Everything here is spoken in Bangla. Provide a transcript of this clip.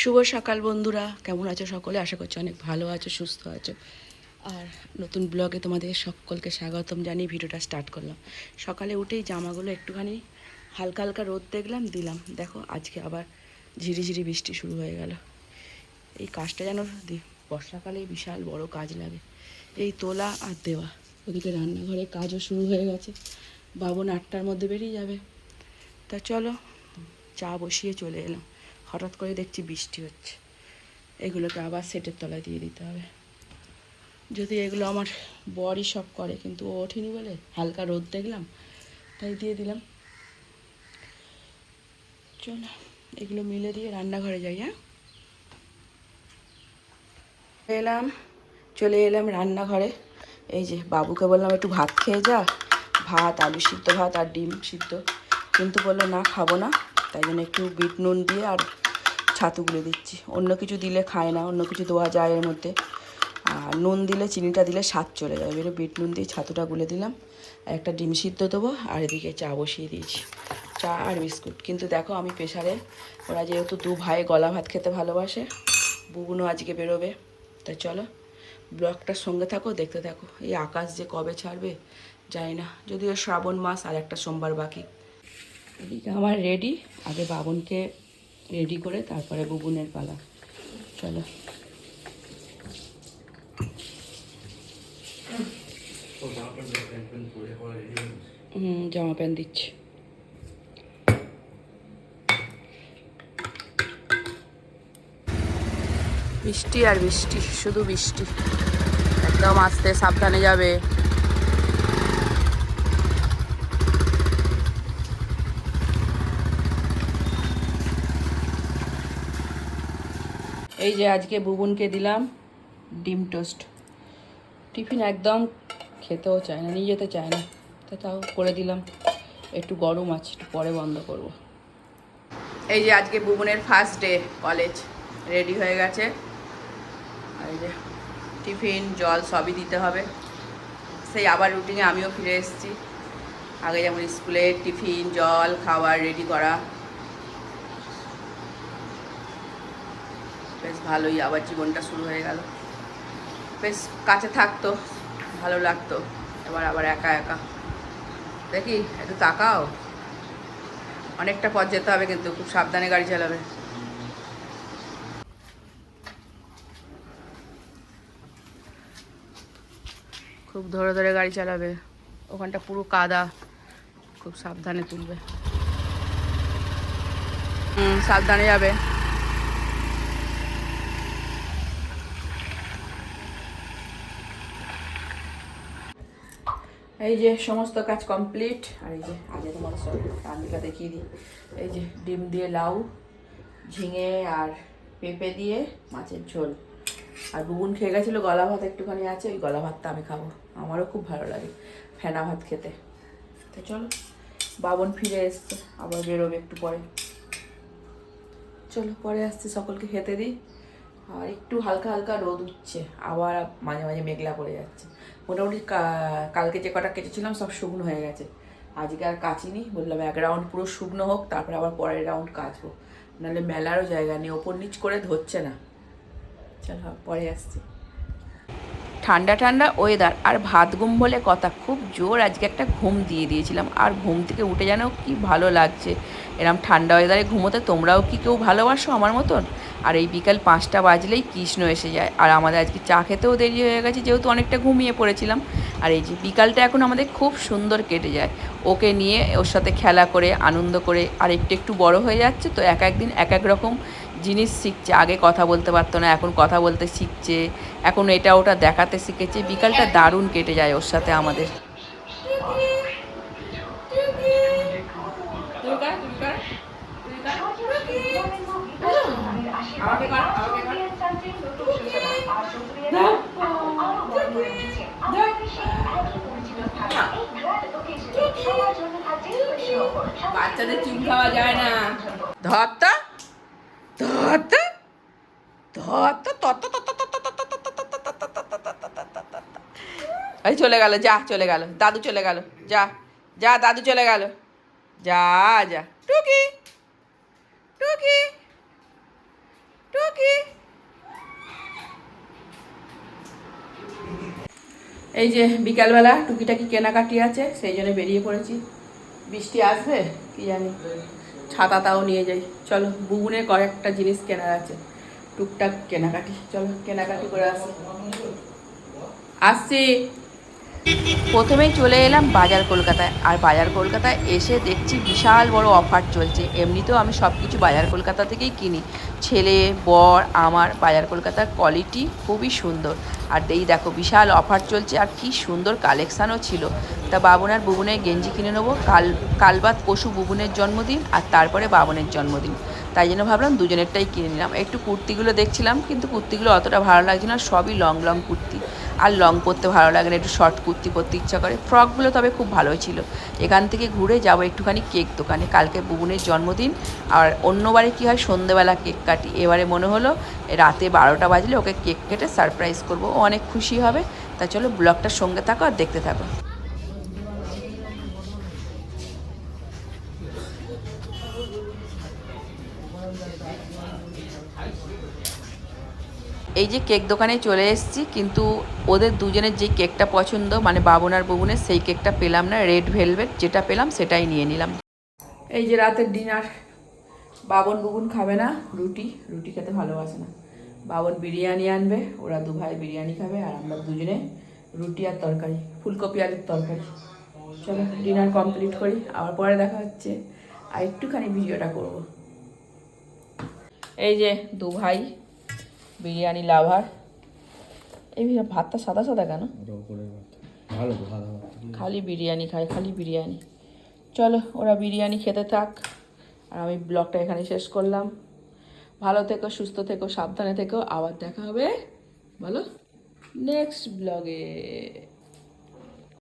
শুভ সকাল বন্ধুরা। কেমন আছো সকলে? আশা করছি অনেক ভালো আছো, সুস্থ আছো। আর নতুন ব্লগে তোমাদের সকলকে স্বাগতম জানিয়ে ভিডিওটা স্টার্ট করলাম। সকালে উঠেই জামাগুলো একটুখানি হালকা হালকা রোদ দেখলাম, দিলাম। দেখো, আজকে আবার ঝিরিঝিরি বৃষ্টি শুরু হয়ে গেল। এই কাজটা যেন বর্ষাকালে বিশাল বড় কাজ লাগে। এই তোলা আর দেওয়া। ওদিকে রান্নাঘরে কাজও শুরু হয়ে গেছে। বাবন আটটার মধ্যে বেরিয়ে যাবে। তা চলো, চা বসিয়ে চলে এলাম। হঠাৎ করে দেখছি বৃষ্টি হচ্ছে। এগুলোকে আবার সেটের তলায় দিয়ে দিতে হবে। যদি এগুলো আমার বরই সব করে, কিন্তু ও ওঠেনি বলে হালকা রোদ দেখলাম, তাই দিয়ে দিলাম। চলো, এগুলো মিলে দিয়ে রান্নাঘরে যাই হ্যাঁ? এলাম, চলে এলাম রান্নাঘরে। এই যে বাবুকে বললাম, একটু ভাত খেয়ে যা। ভাত, আলু সিদ্ধ ভাত আর ডিম সিদ্ধ। কিন্তু বলল, না, খাব না। তাই জন্য একটু বিট নুন দিয়ে আর ছাতু গুলে দিচ্ছি। অন্য কিছু দিলে খায় না, অন্য কিছু দেওয়া যায় এর মধ্যে। আর নুন দিলে, চিনিটা দিলে স্বাদ চলে যাবে এবারে বিট নুন দিয়ে ছাতুটা গুলে দিলাম। আর একটা ডিম সিদ্ধ দেবো, আর এদিকে চা বসিয়ে দিয়েছি। চা আর বিস্কুট। কিন্তু দেখো আমি প্রেশারে ওরা যেহেতু দু ভাই গলা ভাত খেতে ভালোবাসে, বুবুনও আজকে বেরোবে। তা চলো, ব্লগটার সঙ্গে থাকো, দেখতে থাকো। এই আকাশ যে কবে ছাড়বে, জানি না। যদিও শ্রাবণ মাস আর একটা সোমবার বাকি। এদিকে আমার রেডি। আগে বাবনকে রেডি করে তারপরে বুবুনের পালা। চলো। হুম, জামা প্যান্ট দিচ্ছি। বৃষ্টি আর বৃষ্টি, শুধু বৃষ্টি। একদম আস্তে সাবধানে যাবে। এই যে আজকে বুবুনকে দিলাম ডিম টোস্ট। টিফিন একদম খেতেও চায় না, নিয়ে যেতে চায় না। তা তাও করে দিলাম। একটু গরম আছে, একটু পরে বন্ধ করব। এই যে আজকে বুবুনের ফার্স্ট ডে কলেজ রেডি হয়ে গেছে। আর এই যে টিফিন, জল সবই দিতে হবে। সেই আবার রুটিনে আমিও ফিরে এসেছি। আগে যেমন স্কুলে টিফিন, জল, খাবার রেডি করা। বেশ ভালোই, আবার জীবনটা শুরু হয়ে গেল। বেশ কাছে থাকতো, ভালো লাগতো, এবার আবার একা একা। দেখি, একটু তাকাও। অনেকটা পথ যেতে হবে কিন্তু, খুব সাবধানে গাড়ি চালাবে। খুব ধরে ধরে গাড়ি চালাবে। ওখানটা পুরো কাদা, খুব সাবধানে তুলবে। সাবধানে যাবে। এই যে সমস্ত কাজ কমপ্লিট আর এই যে আগে তোমার রান্নাটা দেখিয়ে দিই। এই যে ডিম দিয়ে লাউ, ঝিঙে আর পেঁপে দিয়ে মাছের ঝোল। আর বুবুন খেয়ে গেছিল, গলা ভাত একটুখানি আছে, ওই গলা ভাতটা আমি খাব। আমারও খুব ভালো লাগে ফেনা ভাত খেতে। তো চলো, বাবন ফিরে এসছে, আবার বেরোবে একটু পরে। চলো, পরে আসছি, সকলকে খেতে দিই। আর একটু হালকা হালকা রোদ উঠছে, আবার মাঝে মাঝে মেঘলা পড়ে যাচ্ছে। মোটামুটি কালকে যে কটা কেটেছিলাম সব শুকনো হয়ে গেছে। আজকে আর কাচিনি, বললাম এক রাউন্ড পুরো শুকনো হোক, তারপরে আবার পরের রাউন্ড কাচবো। নাহলে মেলারও জায়গা নেই, ওপর নিচ করে ধরছে না। চলো পরে আসছি। ঠান্ডা ঠান্ডা ওয়েদার আর ভাত ঘুম বলে কথা, খুব জোর আজকে একটা ঘুম দিয়ে দিয়েছিলাম। আর ঘুম থেকে উঠে যেন কি ভালো লাগছে। এরম ঠান্ডা ওয়েদারে ঘুমোতে তোমরাও কি কেউ ভালোবাসো আমার মতন? আর এই বিকাল পাঁচটা বাজলেই কৃষ্ণ এসে যায়। আর আমাদের আজকে চা খেতেও দেরি হয়ে গেছে, যেহেতু অনেকটা ঘুমিয়ে পড়েছিলাম। আর এই যে বিকালটা এখন আমাদের খুব সুন্দর কেটে যায়। ওকে নিয়ে ওর সাথে খেলা করে, আনন্দ করে, আর একটু একটু বড় হয়ে যাচ্ছে তো এক একদিন এক এক রকম জিনিস শিখছে। আগে কথা বলতে পারতো না, এখন কথা বলতে শিখছে, এখন এটা ওটা দেখাতে শিখেছে। বিকালটা দারুণ কেটে যায় ওর সাথে আমাদের। বাচ্চাদের চুল খাওয়া যায় না ধরতা ধরতা এই চলে গেল যা চলে গেল দাদু চলে গেল যা যা দাদু চলে গেল যা যা টুকি টুকি। টুকি। এই যে বিকালবেলা টুকিটাকি কেনাকাটি আছে, সেই জন্য বেরিয়ে পড়েছি। বৃষ্টি আসবে? কি জানি। ছাতা তাও নিয়ে যাই। চলো বুগুনে কয়েকটা জিনিস কেনার আছে। টুকটাক কেনাকাটি। চলো, কেনাকাটি করে আসি। আসছি। প্রথমেই চলে এলাম বাজার কলকাতায়। আর বাজার কলকাতায় এসে দেখছি বিশাল বড় অফার চলছে। এমনিতেও আমি সব কিছু বাজার কলকাতা থেকেই কিনি। ছেলে, বর, আমার বাজার কলকাতার কোয়ালিটি খুবই সুন্দর। আর এই দেখো, বিশাল অফার চলছে আর কি সুন্দর কালেকশানও ছিল। তা বাবন আর বুবনের গেঞ্জি কিনে নেব। কাল, কালবাদ পশু বুবনের জন্মদিন আর তারপরে বাবনের জন্মদিন। তাই জন্য ভাবলাম দুজনেরটাই কিনে নিলাম। একটু কুর্তিগুলো দেখছিলাম, কিন্তু কুর্তিগুলো অতটা ভালো লাগছে না, সবই লং লং কুর্তি। আর লং পরতে ভালো লাগে না, একটু শর্ট কুর্তি। পরতে ইচ্ছা করে। ফ্রকগুলো তবে খুব ভালোই ছিল। এখান থেকে ঘুরে যাব একটুখানি কেক দোকানে। কালকে বুবনের জন্মদিন। আর অন্যবারে কী হয়, সন্ধেবেলা কেক কাটি। এবারে মনে হলো রাতে বারোটা বাজলে ওকে কেক কেটে সারপ্রাইজ করব। ও অনেক খুশি হবে। তা চলো ব্লগটার সঙ্গে থাকো আর দেখতে থাকো। এই যে কেক দোকানে চলে এসেছি, কিন্তু ওদের দুজনের যে কেকটা পছন্দ মানে বাবন আর ববুনের, সেই কেকটা পেলাম না, রেড ভেলভেট যেটা পেলাম সেটাই নিয়ে নিলাম। এই যে রাতের ডিনার, বাবন বুবুন খাবে না, রুটি রুটি খেতে ভালোবাসে না। বাবন বিরিয়ানি আনবে, ওরা দু ভাই বিরিয়ানি খাবে, আর আমরা দুজনে রুটি আর তরকারি, ফুলকপি আলুর তরকারি। চলো, ডিনার কমপ্লিট করি, আবার পরে দেখা হচ্ছে। আর একটুখানি ভিডিওটা করব। এই যে দু ভাই বিরিয়ানি লাভার। এই ভাতটা সাদা সাদা কেন? ভালো খালি বিরিয়ানি খায় খালি বিরিয়ানি। চলো ওরা বিরিয়ানি খেতে থাক। আর আমি ব্লগটা এখানে শেষ করলাম। ভালো থেকো সুস্থ থেকো সাবধানে থেকো। আবার দেখা হবে। বলো নেক্সট ব্লগে